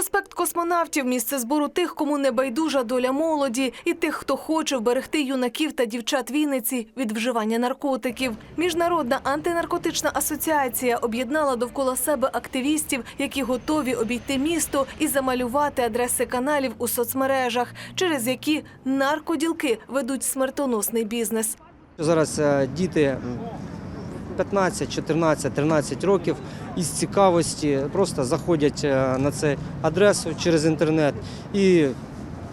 Проспект космонавтів місце збору тих, кому не байдужа доля молоді, і тих, хто хоче вберегти юнаків та дівчат Вінниці від вживання наркотиків. Міжнародна антинаркотична асоціація об'єднала довкола себе активістів, які готові обійти місто і замалювати адреси каналів у соцмережах, через які наркоділки ведуть смертоносний бізнес. Зараз е, діти 15, 14, 13 років із цікавості просто заходять е, на цю адресу через інтернет і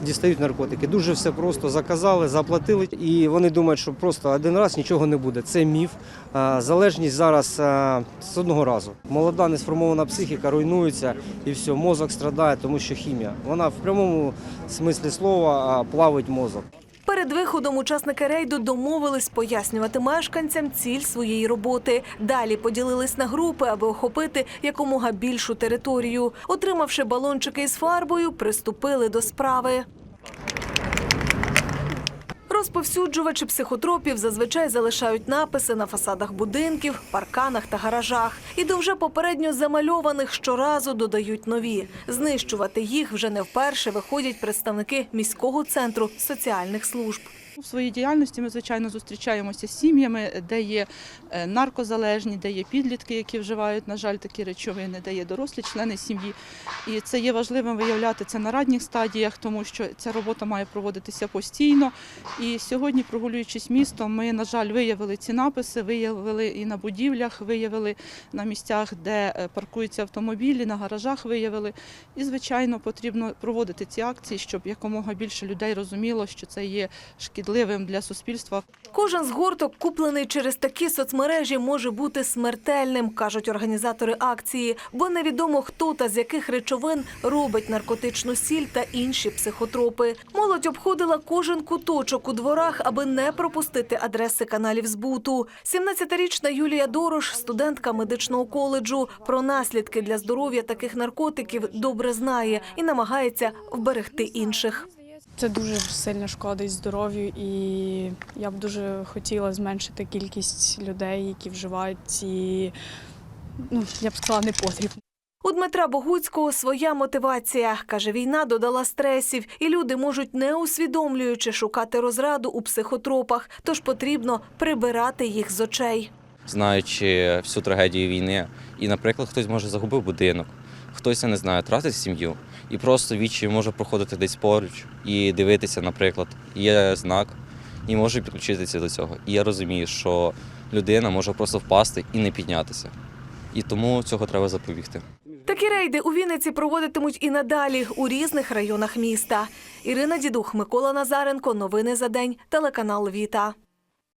дістають наркотики. Дуже все просто заказали, заплатили, і вони думають, що просто один раз нічого не буде. Це міф. Е, Залежність зараз е, з одного разу. Молода несформована психіка руйнується і все, мозок страдає, тому що хімія. Вона в прямому смислі слова плавить мозок. Перед виходом учасники рейду домовились пояснювати мешканцям ціль своєї роботи. Далі поділились на групи, аби охопити якомога більшу територію. Отримавши балончики із фарбою, приступили до справи. Розповсюджувачі психотропів зазвичай залишають написи на фасадах будинків, парканах та гаражах. І до вже попередньо замальованих щоразу додають нові. Знищувати їх вже не вперше виходять представники міського центру соціальних служб. У своїй діяльності ми, звичайно, зустрічаємося з сім'ями, де є е, наркозалежні, де є підлітки, які вживають, на жаль, такі речовини, де є дорослі члени сім'ї. І це є важливим виявляти це на ранніх стадіях, тому що ця робота має проводитися постійно. І сьогодні, прогулюючись містом, ми, на жаль, виявили ці написи, виявили і на будівлях, виявили на місцях, де е, паркуються автомобілі, на гаражах виявили. І, звичайно, потрібно проводити ці акції, щоб якомога більше людей розуміло, що це є шкідливим для суспільства. Кожен згорток, куплений через такі соцмережі, може бути смертельним, кажуть організатори акції, бо невідомо хто та з яких речовин робить наркотичну сіль та інші психотропи. Молодь обходила кожен куточок у дворах, аби не пропустити адреси каналів збуту. 17-річна Юлія Дорош, студентка медичного коледжу, про наслідки для здоров'я таких наркотиків добре знає і намагається вберегти інших. Це дуже сильно шкодить здоров'ю, і я б дуже хотіла зменшити кількість людей, які вживають ці, ну я б сказала, не потріб. У Дмитра Богуцького своя мотивація. Каже, війна додала стресів, і люди можуть, не усвідомлюючи, шукати розраду у психотропах, тож потрібно прибирати їх з очей. знаючи всю трагедію війни. І, наприклад, хтось може загубив будинок, хтось, я не знаю, тратить сім'ю, і просто вічі може проходити десь поруч і дивитися, наприклад, є знак, і може підключитися до цього. І я розумію, що людина може просто впасти і не піднятися. І тому цього треба запобігти. Такі рейди у Вінниці проводитимуть і надалі у різних районах міста. Ірина Дідух, Микола Назаренко. Новини за день. Телеканал Віта.